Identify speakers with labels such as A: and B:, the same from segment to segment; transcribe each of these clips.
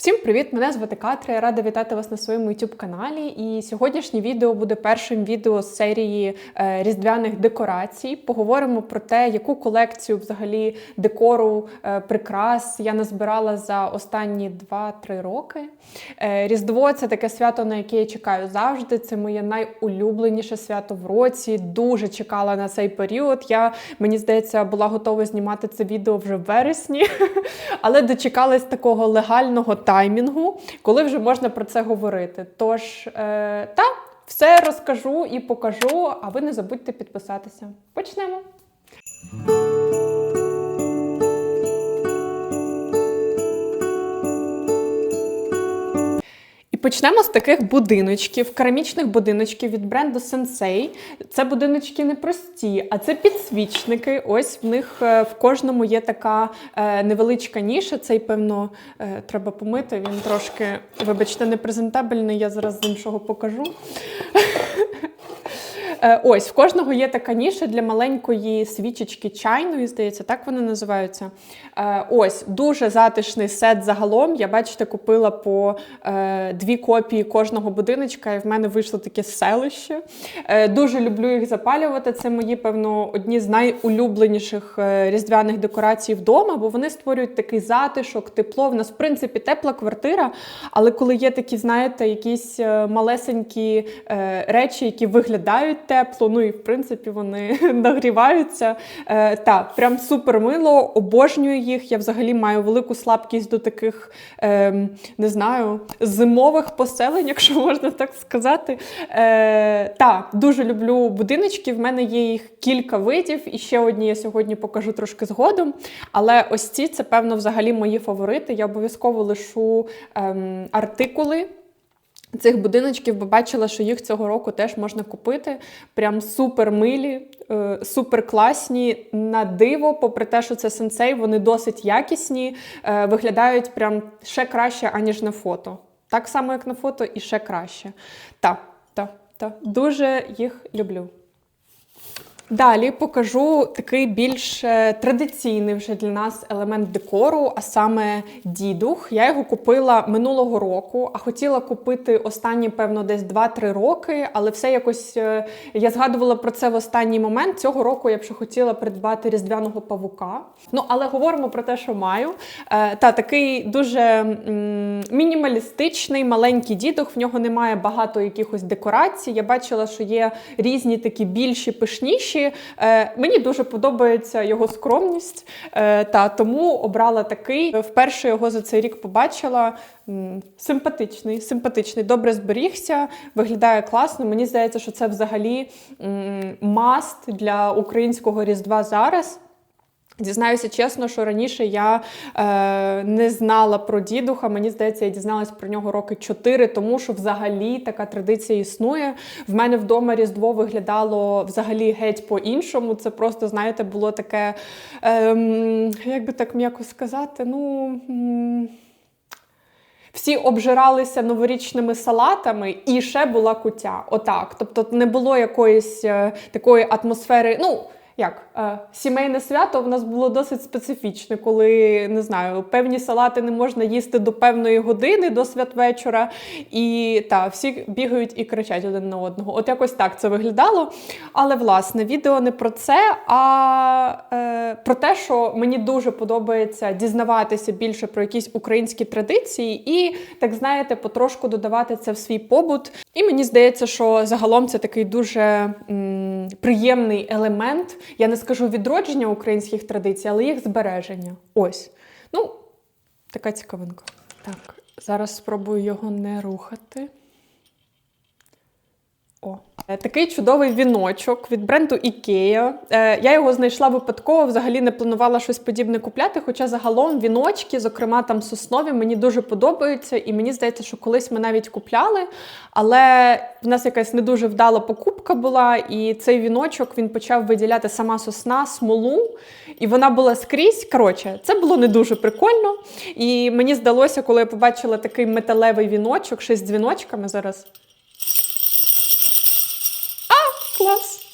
A: Всім привіт! Мене звати Катря. Я рада вітати вас на своєму youtube каналі. І сьогоднішнє відео буде першим відео з серії е, різдвяних декорацій. Поговоримо про те, яку колекцію взагалі декору е, прикрас я назбирала за останні 2-3 роки. Е, Різдво це таке свято, на яке я чекаю завжди. Це моє найулюбленіше свято в році. Дуже чекала на цей період. Я мені здається була готова знімати це відео вже в вересні, але дочекалась такого легального таймінгу, коли вже можна про це говорити. Тож, е, та, все розкажу і покажу, а ви не забудьте підписатися. Почнемо. Почнемо з таких будиночків, керамічних будиночків від бренду Sensei. Це будиночки непрості, а це підсвічники. Ось в них е, в кожному є така е, невеличка ніша. Цей, певно, е, треба помити. Він трошки, вибачте, непрезентабельний. Я зараз з іншого покажу. Е, Ось в кожного є така ніша для маленької свічечки чайної, здається, так вони називаються. Е, Ось дуже затишний сет загалом. Я бачите, купила по е, дві копії кожного будиночка, і в мене вийшло таке селище. Дуже люблю їх запалювати. Це мої, певно, одні з найулюбленіших різдвяних декорацій вдома, бо вони створюють такий затишок, тепло. В нас, в принципі, тепла квартира, але коли є такі, знаєте, якісь малесенькі речі, які виглядають тепло, ну і в принципі вони нагріваються. Е, та, прям супер мило, обожнюю їх. Я взагалі маю велику слабкість до таких, е, не знаю, зимових поселень, якщо можна так сказати. Е, та, дуже люблю будиночки. В мене є їх кілька видів, і ще одні я сьогодні покажу трошки згодом. Але ось ці це, певно, взагалі мої фаворити. Я обов'язково лишу ем, артикули. Цих будиночків, бо бачила, що їх цього року теж можна купити. Прям супер милі, е, супер класні. На диво, попри те, що це сенсей, вони досить якісні, е, виглядають прям ще краще, аніж на фото. Так само, як на фото, і ще краще. Та, та, та. Дуже їх люблю. Далі покажу такий більш е, традиційний вже для нас елемент декору, а саме дідух. Я його купила минулого року, а хотіла купити останні, певно, десь 2-3 роки, але все якось е, я згадувала про це в останній момент. Цього року я б ще хотіла придбати різдвяного павука. Ну, але говоримо про те, що маю. Е, Та такий дуже мінімалістичний, маленький дідух. В нього немає багато якихось декорацій. Я бачила, що є різні такі більші, пишніші. Е, Мені дуже подобається його скромність, е, та тому обрала такий. Вперше його за цей рік побачила. Симпатичний, симпатичний, добре зберігся, виглядає класно. Мені здається, що це взагалі маст для українського різдва зараз. Дізнаюся чесно, що раніше я е, не знала про дідуха. Мені здається, я дізналась про нього роки 4, тому що взагалі така традиція існує. В мене вдома Різдво виглядало взагалі геть по-іншому. Це просто, знаєте, було таке, е, як би так м'яко сказати, ну. всі обжиралися новорічними салатами, і ще була кутя. Отак. Тобто не було якоїсь е, такої атмосфери. Ну, як сімейне свято в нас було досить специфічне, коли не знаю, певні салати не можна їсти до певної години, до святвечора, і та всі бігають і кричать один на одного. От якось так це виглядало. Але власне відео не про це, а е, про те, що мені дуже подобається дізнаватися більше про якісь українські традиції, і так знаєте, потрошку додавати це в свій побут. І мені здається, що загалом це такий дуже м, приємний елемент. Я не скажу відродження українських традицій, але їх збереження. Ось. Ну, така цікавинка. Так, зараз спробую його не рухати. Е, Такий чудовий віночок від бренду IKEA. Е, Я його знайшла випадково, взагалі не планувала щось подібне купляти. Хоча загалом віночки, зокрема там соснові, мені дуже подобаються, і мені здається, що колись ми навіть купляли. Але в нас якась не дуже вдала покупка була, і цей віночок він почав виділяти сама сосна, смолу, і вона була скрізь. Коротше, це було не дуже прикольно. І мені здалося, коли я побачила такий металевий віночок, ще з дзвіночками зараз. Клас.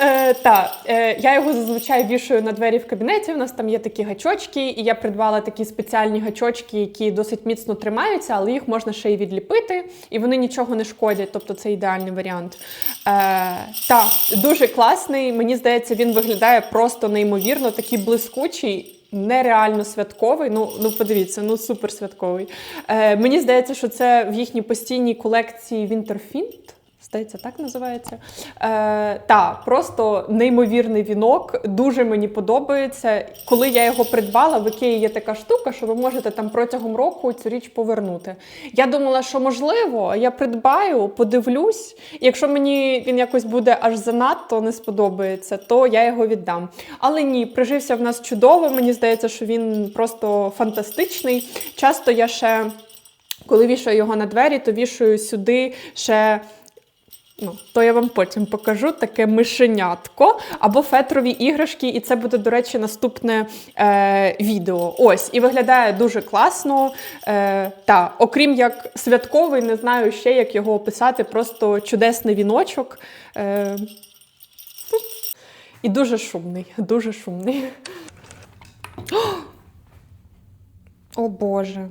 A: Е, та, е, я його зазвичай вішаю на двері в кабінеті. У нас там є такі гачочки, і я придбала такі спеціальні гачочки, які досить міцно тримаються, але їх можна ще й відліпити, і вони нічого не шкодять. Тобто це ідеальний варіант. Е, та, дуже класний. Мені здається, він виглядає просто неймовірно, такий блискучий. Нереально святковий, ну ну подивіться, ну супер святковий. Е, Мені здається, що це в їхній постійній колекції Winterfint. Здається, так називається. Е, Та, просто неймовірний вінок. Дуже мені подобається. Коли я його придбала, в Ікеї є така штука, що ви можете там протягом року цю річ повернути. Я думала, що можливо, я придбаю, подивлюсь. Якщо мені він якось буде аж занадто не сподобається, то я його віддам. Але ні, прижився в нас чудово. Мені здається, що він просто фантастичний. Часто я ще. Коли вішаю його на двері, то вішаю сюди ще Ну, то я вам потім покажу таке мишенятко або фетрові іграшки, і це буде, до речі, наступне е, відео. Ось, і виглядає дуже класно. Е, та, окрім як святковий, не знаю ще, як його описати. Просто чудесний віночок. Е, і дуже шумний, дуже шумний. О Боже.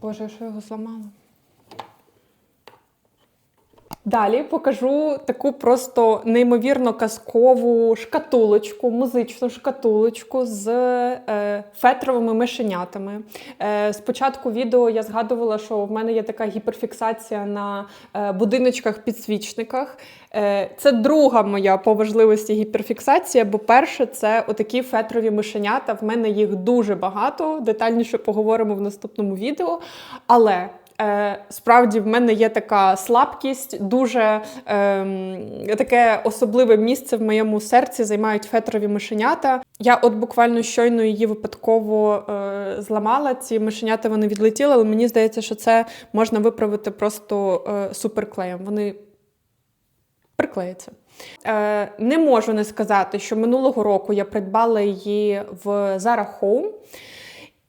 A: Боже, що його зламала? Далі покажу таку просто неймовірно казкову шкатулочку, музичну шкатулочку з е, фетровими мишенятами. Е, Спочатку відео я згадувала, що в мене є така гіперфіксація на е, будиночках-підсвічниках. Е, Це друга моя по важливості гіперфіксація, бо перше це отакі фетрові мишенята. В мене їх дуже багато. Детальніше поговоримо в наступному відео. Але Е, Справді в мене є така слабкість, дуже е, таке особливе місце в моєму серці займають фетрові мишенята. Я от буквально щойно її випадково е, зламала. Ці мишенята вони відлетіли, але мені здається, що це можна виправити просто е, суперклеєм. Вони приклеяться. Е, Не можу не сказати, що минулого року я придбала її в Zara Home.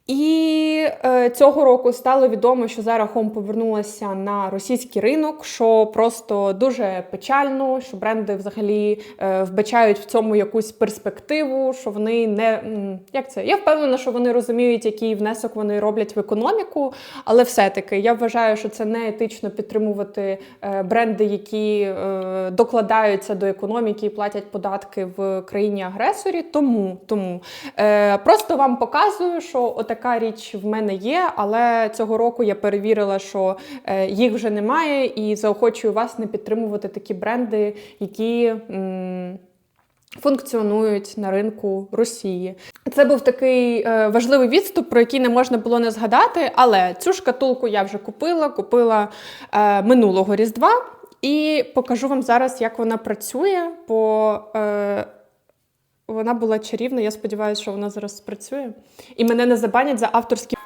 A: І е, цього року стало відомо, що зараз Home повернулася на російський ринок, що просто дуже печально, що бренди взагалі е, вбачають в цьому якусь перспективу, що вони не як це? Я впевнена, що вони розуміють, який внесок вони роблять в економіку, але все-таки я вважаю, що це не етично підтримувати е, бренди, які е, докладаються до економіки і платять податки в країні-агресорі. Тому тому е, просто вам показую, що отак така річ в мене є, але цього року я перевірила, що е, їх вже немає, і заохочую вас не підтримувати такі бренди, які. М Функціонують на ринку Росії. Це був такий е, важливий відступ, про який не можна було не згадати. Але цю шкатулку я вже купила, купила е, минулого різдва, і покажу вам зараз, як вона працює. по е, вона була чарівна. Я сподіваюся, що вона зараз спрацює. І мене не забанять за авторські.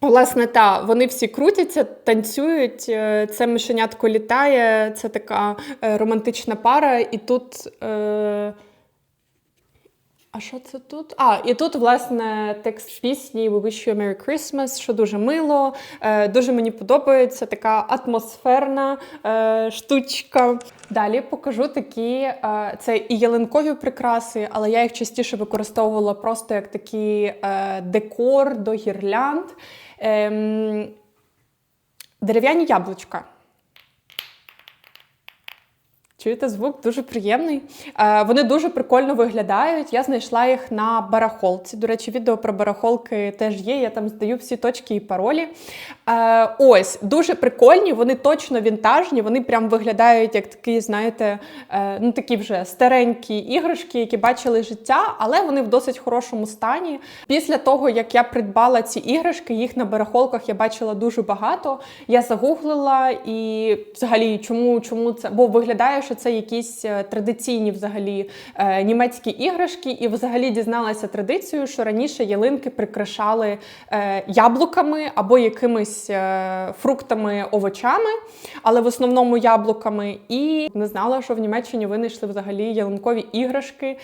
A: Власне, та, вони всі крутяться, танцюють. Е, це мишенятко літає, це така е, романтична пара, і тут. Е... А що це тут? А, і тут, власне, текст пісні We Wish You a Merry Christmas, що дуже мило. Е, Дуже мені подобається така атмосферна е, штучка. Далі покажу такі е, це і ялинкові прикраси, але я їх частіше використовувала просто як такий е, декор до гірлянд. Е, Дерев'яні яблучка. Чуєте, звук дуже приємний. Е, Вони дуже прикольно виглядають. Я знайшла їх на барахолці. До речі, відео про барахолки теж є. Я там здаю всі точки і паролі. Е, Ось, дуже прикольні, вони точно вінтажні, вони прям виглядають як такі, знаєте, е, ну такі вже старенькі іграшки, які бачили життя, але вони в досить хорошому стані. Після того, як я придбала ці іграшки, їх на барахолках я бачила дуже багато. Я загуглила і взагалі, чому, чому це? Бо виглядає, що що це якісь е, традиційні взагалі е, німецькі іграшки, і взагалі дізналася традицію, що раніше ялинки прикрашали е, яблуками або якимись фруктами, овочами, але в основному яблуками. І не знала, що в Німеччині винайшли взагалі ялинкові іграшки.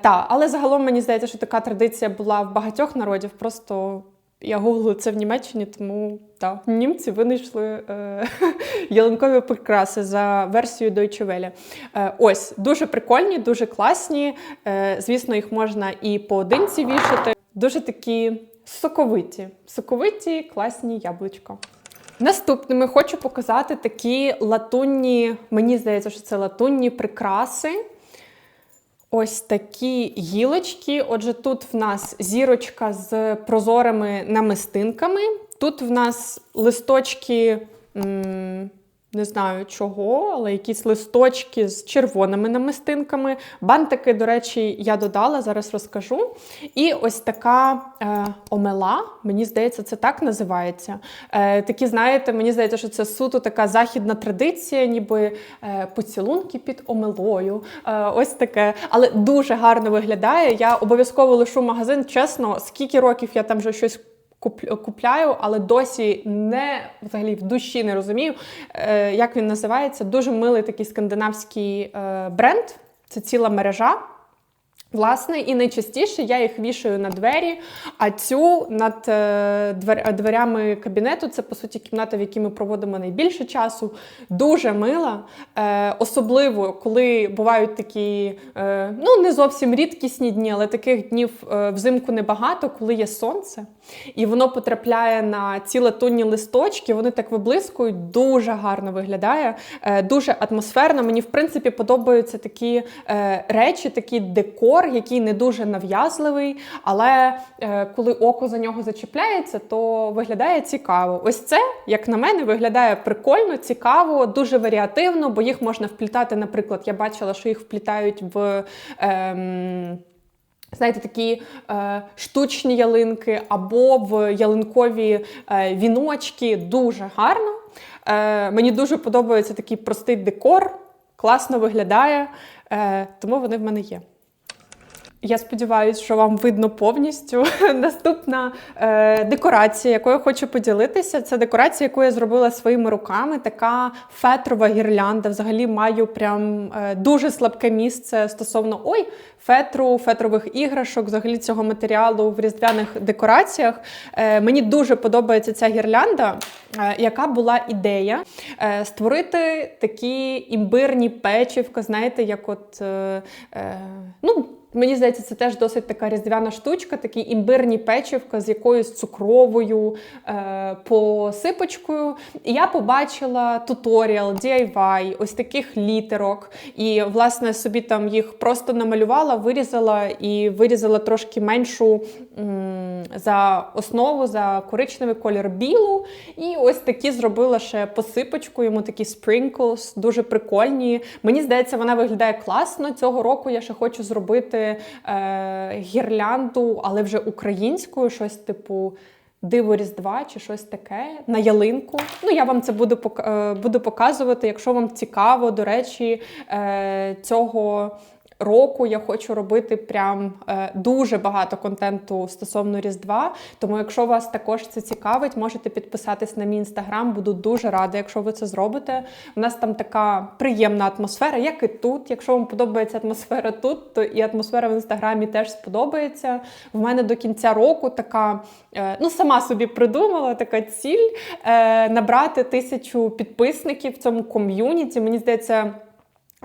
A: Та, але загалом мені здається, що така традиція була в багатьох народів. Просто я гуглю це в Німеччині, тому так, німці винайшли е, ялинкові прикраси за версією Deutsche Welle. Е, ось дуже прикольні, дуже класні. Е, звісно, їх можна і поодинці вішати. Дуже такі соковиті, соковиті, класні яблучка. Наступними хочу показати такі латунні, мені здається, що це латунні прикраси. Ось такі гілочки. Отже, тут в нас зірочка з прозорими намистинками. Тут в нас листочки, м, не знаю чого, але якісь листочки з червоними намистинками. Бантики, до речі, я додала, зараз розкажу. І ось така е, омела, мені здається, це так називається. Е, такі, знаєте, мені здається, що це суто така західна традиція, ніби е, поцілунки під омелою. Е, ось таке. Але дуже гарно виглядає. Я обов'язково лишу магазин. Чесно, скільки років я там вже щось купляю, але досі не взагалі в душі не розумію, е, як він називається. Дуже милий такий скандинавський е, бренд. Це ціла мережа. Власне, і найчастіше я їх вішаю на двері, а цю над е, дверями кабінету це по суті кімната, в якій ми проводимо найбільше часу. Дуже мила. Е, особливо, коли бувають такі, е, ну не зовсім рідкісні дні, але таких днів е, взимку небагато, коли є сонце, і воно потрапляє на ці латунні листочки, вони так виблискують, дуже гарно виглядає, е, дуже атмосферно. Мені в принципі подобаються такі е, речі, такий декор, який не дуже нав'язливий, але е, коли око за нього зачіпляється, то виглядає цікаво. Ось це, як на мене, виглядає прикольно, цікаво, дуже варіативно, бо їх можна вплітати. Наприклад, я бачила, що їх вплітають в. Ем, Знаєте, такі е, штучні ялинки або в ялинкові е, віночки дуже гарно. Е, мені дуже подобається такий простий декор, класно виглядає, е, тому вони в мене є. Я сподіваюся, що вам видно повністю. Наступна е, декорація, якою я хочу поділитися, це декорація, яку я зробила своїми руками. Така фетрова гірлянда. Взагалі маю прям е, дуже слабке місце стосовно ой, фетру, фетрових іграшок, взагалі цього матеріалу в різдвяних декораціях. Е, мені дуже подобається ця гірлянда, е, яка була ідея е, створити такі імбирні печівка, знаєте, як от. Е, е, ну, Мені здається, це теж досить така різдвяна штучка, такі імбирні печивка з якоюсь цукровою е, посипочкою. І я побачила туторіал, DIY, ось таких літерок. І, власне, собі там їх просто намалювала, вирізала і вирізала трошки меншу м, за основу, за коричневий колір білу. І ось такі зробила ще посипочку, йому такі sprinkles, дуже прикольні. Мені здається, вона виглядає класно. Цього року я ще хочу зробити е, гірлянду, але вже українською, щось типу. Диво Різдва чи щось таке на ялинку. Ну, я вам це буду е, буду показувати. Якщо вам цікаво, до речі, е, цього року я хочу робити прям е, дуже багато контенту стосовно Різдва. Тому, якщо вас також це цікавить, можете підписатись на мій інстаграм. Буду дуже рада, якщо ви це зробите. У нас там така приємна атмосфера, як і тут. Якщо вам подобається атмосфера тут, то і атмосфера в інстаграмі теж сподобається. В мене до кінця року така, е, ну сама собі придумала така ціль е, набрати тисячу підписників в цьому ком'юніті. Мені здається.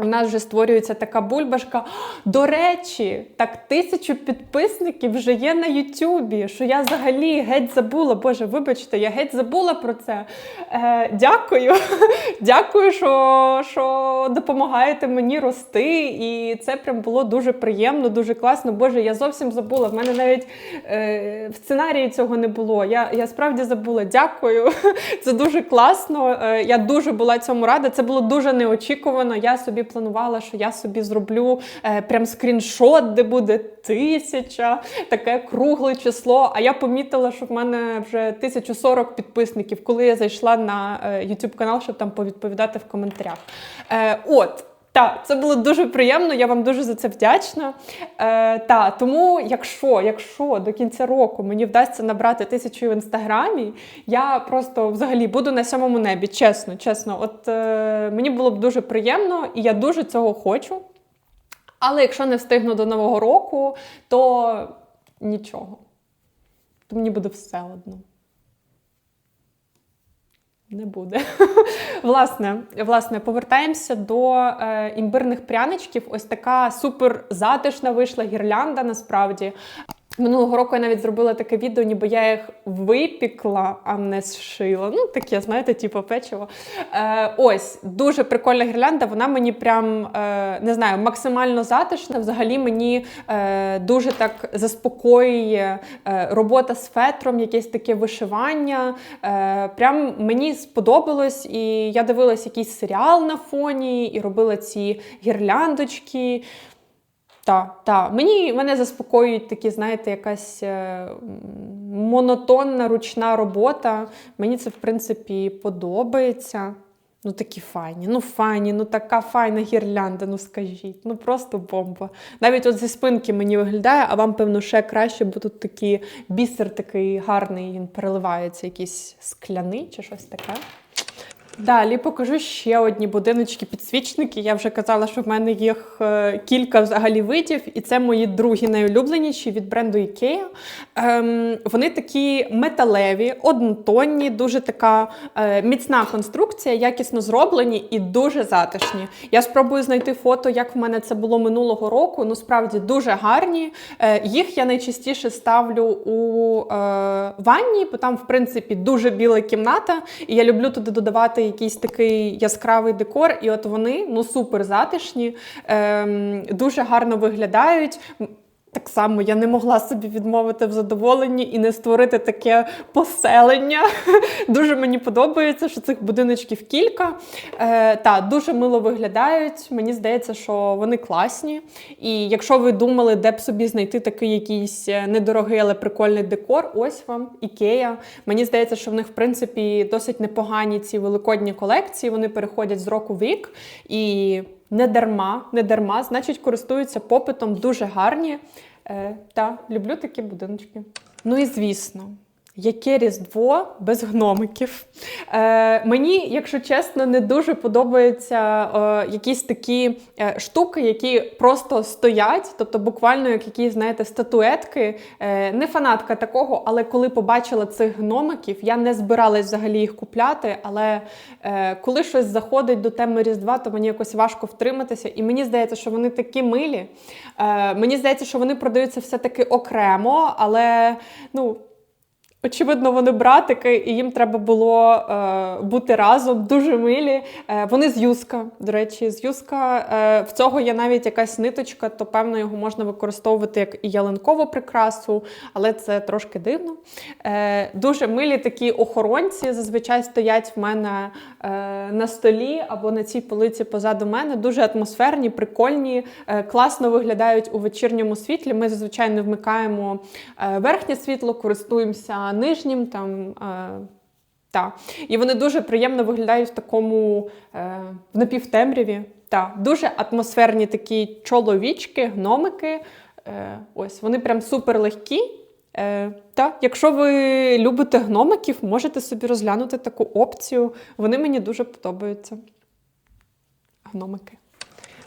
A: У нас вже створюється така бульбашка. До речі, так тисячу підписників вже є на Ютубі, що я взагалі геть забула. Боже, вибачте, я геть забула про це. Е, Дякую. Дякую, що, що допомагаєте мені рости. І це прям було дуже приємно, дуже класно. Боже, я зовсім забула. В мене навіть е, в сценарії цього не було. Я, я справді забула. Дякую. Це дуже класно. Е, я дуже була цьому рада. Це було дуже неочікувано. Я собі планувала, що я собі зроблю е, прям скріншот, де буде тисяча, таке кругле число. А я помітила, що в мене вже 1040 підписників, коли я зайшла на е, YouTube канал, щоб там повідповідати в коментарях. Е, от. Так, це було дуже приємно, я вам дуже за це вдячна. Е, та, тому, якщо, якщо до кінця року мені вдасться набрати тисячу в інстаграмі, я просто взагалі буду на сьомому небі. Чесно, чесно. От е, мені було б дуже приємно, і я дуже цього хочу. Але якщо не встигну до Нового року, то нічого. То мені буде все одно. Не буде. власне, власне, повертаємося до е, імбирних пряничків. Ось така супер затишна вийшла гірлянда насправді. Минулого року я навіть зробила таке відео, ніби я їх випікла, а не зшила. Ну, таке, знаєте, типу печиво. Е, Ось, дуже прикольна гірлянда. Вона мені прям е, не знаю, максимально затишна. Взагалі мені е, дуже так заспокоює е, робота з фетром, якесь таке вишивання. Е, Прям мені сподобалось, і я дивилась якийсь серіал на фоні і робила ці гірляндочки. Так, так. Мені мене заспокоюють такі, знаєте, якась е, монотонна ручна робота. Мені це, в принципі, подобається. Ну, такі файні, ну файні, ну така файна гірлянда, ну скажіть, ну просто бомба. Навіть от зі спинки мені виглядає, а вам, певно, ще краще, бо тут такий бісер такий гарний, він переливається, якийсь скляний чи щось таке. Далі покажу ще одні будиночки-підсвічники. Я вже казала, що в мене їх е, кілька взагалі видів, і це мої другі найулюбленіші від бренду IKEA. Ем, Вони такі металеві, однотонні, дуже така е, міцна конструкція, якісно зроблені і дуже затишні. Я спробую знайти фото, як в мене це було минулого року. Ну, справді дуже гарні. Е, їх я найчастіше ставлю у е, ванні, бо там, в принципі, дуже біла кімната, і я люблю туди додавати якийсь такий яскравий декор, і от вони ну супер затишні, ем, дуже гарно виглядають. Так само я не могла собі відмовити в задоволенні і не створити таке поселення. Дуже мені подобається, що цих будиночків кілька. Е, та, дуже мило виглядають. Мені здається, що вони класні. І якщо ви думали, де б собі знайти такий якийсь е, недорогий, але прикольний декор, ось вам ікея. Мені здається, що в них, в принципі, досить непогані ці великодні колекції. Вони переходять з року в рік. І не дарма, не дарма, значить, користуються попитом дуже гарні. Е, Та, люблю такі будиночки. Ну і звісно. Яке різдво без гномиків. Е, Мені, якщо чесно, не дуже подобаються е, якісь такі е, штуки, які просто стоять, тобто буквально як якісь, знаєте, статуетки. Е, Не фанатка такого, але коли побачила цих гномиків, я не збиралась взагалі їх купляти. Але е, коли щось заходить до теми Різдва, то мені якось важко втриматися. І мені здається, що вони такі милі. Е, Мені здається, що вони продаються все-таки окремо, але ну. Очевидно, вони братики, і їм треба було е, бути разом, дуже милі. Е, вони з юска, до речі, з юска. Е, в цього є навіть якась ниточка, то певно його можна використовувати як і ялинкову прикрасу, але це трошки дивно. Е, дуже милі такі охоронці зазвичай стоять в мене е, на столі або на цій полиці позаду мене. Дуже атмосферні, прикольні, е, класно виглядають у вечірньому світлі. Ми зазвичай не вмикаємо е, верхнє світло, користуємося нижнім. там. Е, та. І вони дуже приємно виглядають в такому е, в напівтемряві. Та. Дуже атмосферні такі чоловічки, гномики. Е, ось Вони прям супер легкі. Е, та. Якщо ви любите гномиків, можете собі розглянути таку опцію. Вони мені дуже подобаються. Гномики.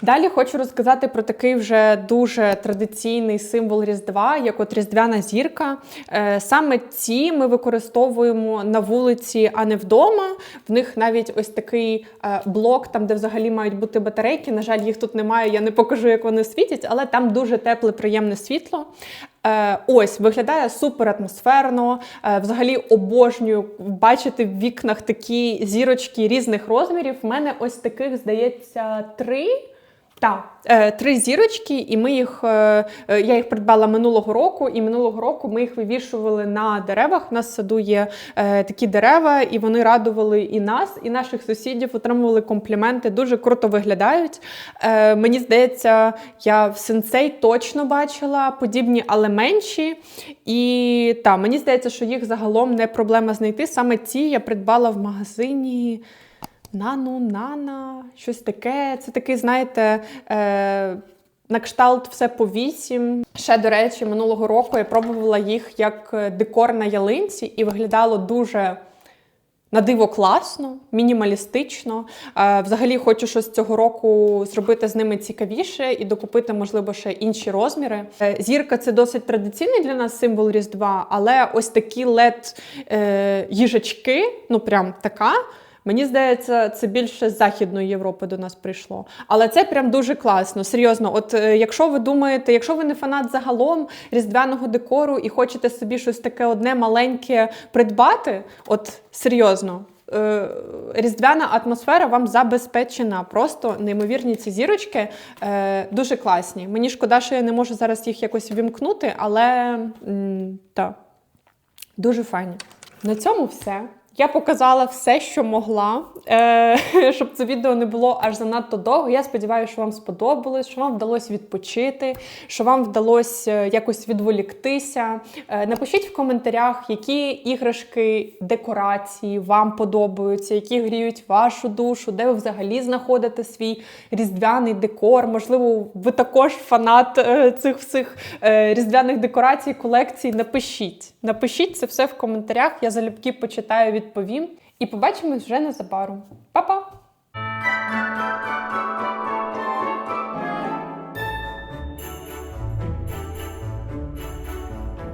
A: Далі хочу розказати про такий вже дуже традиційний символ Різдва, як от Різдвяна зірка. Е, Саме ці ми використовуємо на вулиці, а не вдома. В них навіть ось такий е, блок, там де взагалі мають бути батарейки. На жаль, їх тут немає, я не покажу, як вони світять, але там дуже тепле, приємне світло. Е, Ось виглядає супер атмосферно. Взагалі обожнюю бачити в вікнах такі зірочки різних розмірів. У мене ось таких, здається, три. Так, е, три зірочки, і ми їх, е, е, я їх придбала минулого року, і минулого року ми їх вивішували на деревах. У нас в саду є такі дерева, і вони радували і нас, і наших сусідів, отримували компліменти. Дуже круто виглядають. Мені здається, я в сенсей точно бачила подібні, але менші. І так, мені здається, що їх загалом не проблема знайти. Саме ці я придбала в магазині. Нану, нана, щось таке. Це такий, знаєте. Е, на кшталт все по вісім. Ще, до речі, минулого року я пробувала їх як е, декор на ялинці, і виглядало дуже на диво класно, мінімалістично. Е, Взагалі хочу щось цього року зробити з ними цікавіше і докупити, можливо, ще інші розміри. Е, Зірка це досить традиційний для нас символ Різдва, але ось такі лед їжачки, ну прям така. Мені здається, це більше з Західної Європи до нас прийшло. Але це прям дуже класно. Серйозно, от е, якщо ви думаєте, якщо ви не фанат загалом різдвяного декору і хочете собі щось таке одне маленьке придбати, от серйозно. е, Різдвяна атмосфера вам забезпечена. Просто неймовірні ці зірочки е, дуже класні. Мені шкода, що я не можу зараз їх якось вімкнути, але так, дуже файні. На цьому все. Я показала все, що могла, щоб це відео не було аж занадто довго. Я сподіваюся, що вам сподобалось, що вам вдалося відпочити, що вам вдалося е, якось відволіктися. Е, напишіть в коментарях, які іграшки, декорації вам подобаються, які гріють вашу душу, де ви взагалі знаходите свій різдвяний декор. Можливо, ви також фанат е, цих всіх е, різдвяних декорацій, колекцій. Напишіть. Напишіть це все в коментарях. Я залюбки почитаю, відповім. І побачимось вже незабаром. Па-па!